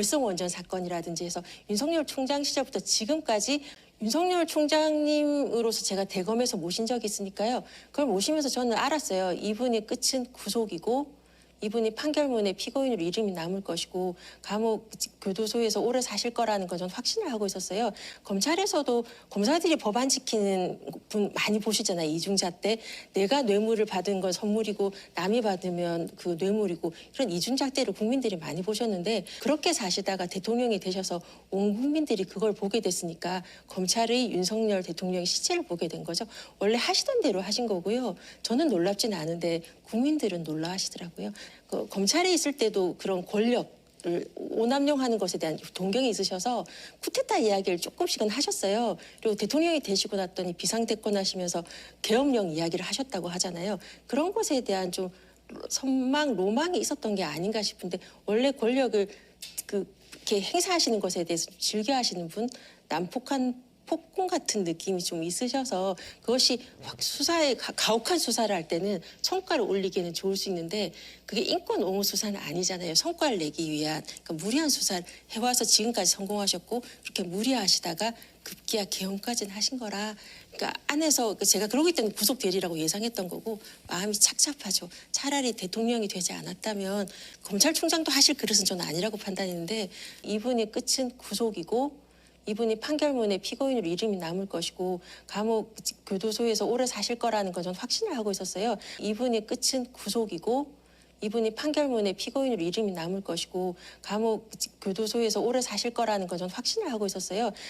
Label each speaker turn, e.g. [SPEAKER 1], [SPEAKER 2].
[SPEAKER 1] 월성 원전 사건이라든지 해서 윤석열 총장 시절부터 지금까지 윤석열 총장님으로서 제가 대검에서 모신 적이 있으니까요. 그걸 모시면서 저는 알았어요. 이분의 끝은 구속이고 이분이 판결문에 피고인으로 이름이 남을 것이고 감옥 교도소에서 오래 사실 거라는 건 저는 확신을 하고 있었어요. 검찰에서도 검사들이 법안 지키는 분 많이 보시잖아요. 이중자 때 내가 뇌물을 받은 건 선물이고 남이 받으면 그 뇌물이고 이런 이중자 때를 국민들이 많이 보셨는데 그렇게 사시다가 대통령이 되셔서 온 국민들이 그걸 보게 됐으니까 검찰의 윤석열 대통령의 시체를 보게 된 거죠. 원래 하시던 대로 하신 거고요. 저는 놀랍진 않은데 국민들은 놀라하시더라고요. 그 검찰에 있을 때도 그런 권력을 오남용 하는 것에 대한 동경이 있으셔서 쿠데타 이야기를 조금씩은 하셨어요. 그리고 대통령이 되시고 났더니 비상대권 하시면서 계엄령 이야기를 하셨다고 하잖아요. 그런 것에 대한 좀 선망, 로망이 있었던 게 아닌가 싶은데 원래 권력을 그 이렇게 행사하시는 것에 대해서 즐겨하시는 분, 난폭한 폭군 같은 느낌이 좀 있으셔서 그것이 확 수사에 가- 가혹한 수사를 할 때는 성과를 올리기에는 좋을 수 있는데 그게 인권 옹호 수사는 아니잖아요. 성과를 내기 위한 그러니까 무리한 수사를 해와서 지금까지 성공하셨고 그렇게 무리하시다가 급기야 개헌까지는 하신 거라 그러니까 안에서 그 제가 그러기 때문에 구속되리라고 예상했던 거고 마음이 착잡하죠. 차라리 대통령이 되지 않았다면 검찰총장도 하실 그릇은 저는 아니라고 판단했는데 이분의 끝은 구속이고 이분이 판결문에 피고인으로 이름이 남을 것이고 감옥 교도소에서 오래 사실 거라는 건 저는 확신을 하고 있었어요. 이분의 끝은 구속이고 이분이 판결문에 피고인으로 이름이 남을 것이고 감옥 교도소에서 오래 사실 거라는 건 저는 확신을 하고 있었어요.